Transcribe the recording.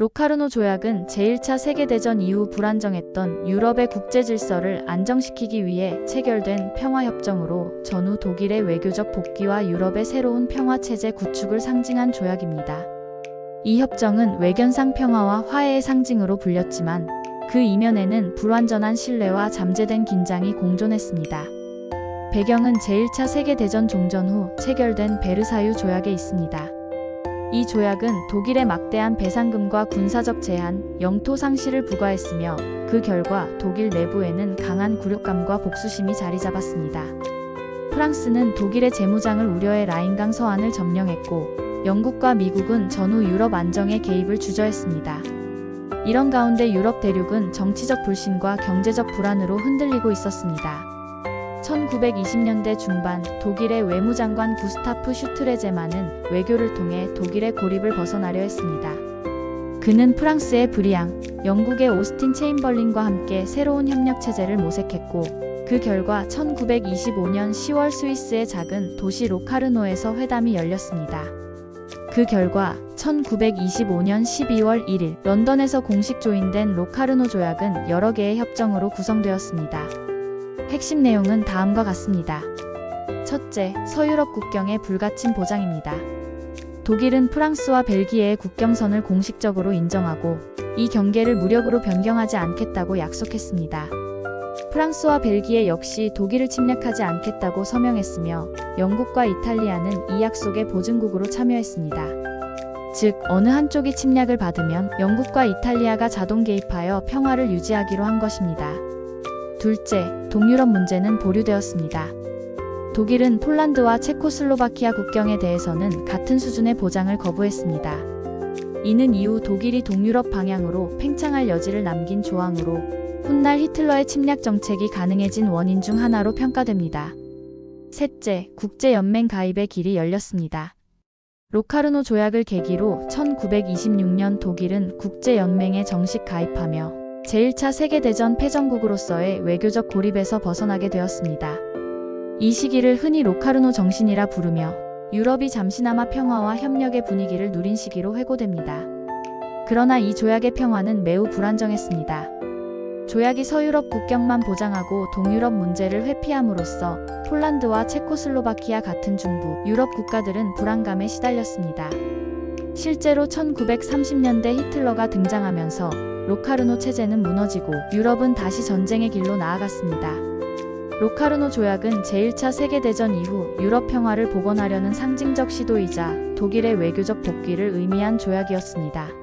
로카르노 조약은 제1차 세계대전 이후 불안정했던 유럽의 국제 질서를 안정시키기 위해 체결된 평화협정으로 전후 독일의 외교적 복귀와 유럽의 새로운 평화체제 구축을 상징한 조약입니다. 이 협정은 외견상 평화와 화해의 상징으로 불렸지만 그 이면에는 불완전한 신뢰와 잠재된 긴장이 공존했습니다. 배경은 제1차 세계대전 종전 후 체결된 베르사유 조약에 있습니다. 이 조약은 독일의 막대한 배상금과 군사적 제한, 영토 상실을 부과했으며 그 결과 독일 내부에는 강한 굴욕감과 복수심이 자리 잡았습니다. 프랑스는 독일의 재무장을 우려해 라인강 서안을 점령했고 영국과 미국은 전후 유럽 안정에 개입을 주저했습니다. 이런 가운데 유럽 대륙은 정치적 불신과 경제적 불안으로 흔들리고 있었습니다. 1920년대 중반 독일의 외무장관 구스타프 슈트레제만은 외교를 통해 독일의 고립을 벗어나려 했습니다. 그는 프랑스의 브리앙, 영국의 오스틴 체인벌린과 함께 새로운 협력 체제를 모색했고 그 결과 1925년 10월 스위스의 작은 도시 로카르노에서 회담이 열렸습니다. 그 결과 1925년 12월 1일 런던에서 공식 조인된 로카르노 조약은 여러 개의 협정으로 구성되었습니다. 핵심 내용은 다음과 같습니다. 첫째, 서유럽 국경의 불가침 보장입니다. 독일은 프랑스와 벨기에의 국경선을 공식적으로 인정하고 이 경계를 무력으로 변경하지 않겠다고 약속했습니다. 프랑스와 벨기에 역시 독일을 침략하지 않겠다고 서명했으며 영국과 이탈리아는 이 약속의 보증국으로 참여했습니다. 즉, 어느 한쪽이 침략을 받으면 영국과 이탈리아가 자동 개입하여 평화를 유지하기로 한 것입니다. 둘째, 동유럽 문제는 보류되었습니다. 독일은 폴란드와 체코슬로바키아 국경에 대해서는 같은 수준의 보장을 거부했습니다. 이는 이후 독일이 동유럽 방향으로 팽창할 여지를 남긴 조항으로 훗날 히틀러의 침략 정책이 가능해진 원인 중 하나로 평가됩니다. 셋째, 국제연맹 가입의 길이 열렸습니다. 로카르노 조약을 계기로 1926년 독일은 국제연맹에 정식 가입하며 제1차 세계대전 패전국으로서의 외교적 고립에서 벗어나게 되었습니다. 이 시기를 흔히 로카르노 정신이라 부르며 유럽이 잠시나마 평화와 협력의 분위기를 누린 시기로 회고됩니다. 그러나 이 조약의 평화는 매우 불안정했습니다. 조약이 서유럽 국경만 보장하고 동유럽 문제를 회피함으로써 폴란드와 체코슬로바키아 같은 중부 유럽 국가들은 불안감에 시달렸습니다. 실제로 1930년대 히틀러가 등장하면서 로카르노 체제는 무너지고 유럽은 다시 전쟁의 길로 나아갔습니다. 로카르노 조약은 제1차 세계대전 이후 유럽 평화를 복원하려는 상징적 시도이자 독일의 외교적 복귀를 의미한 조약이었습니다.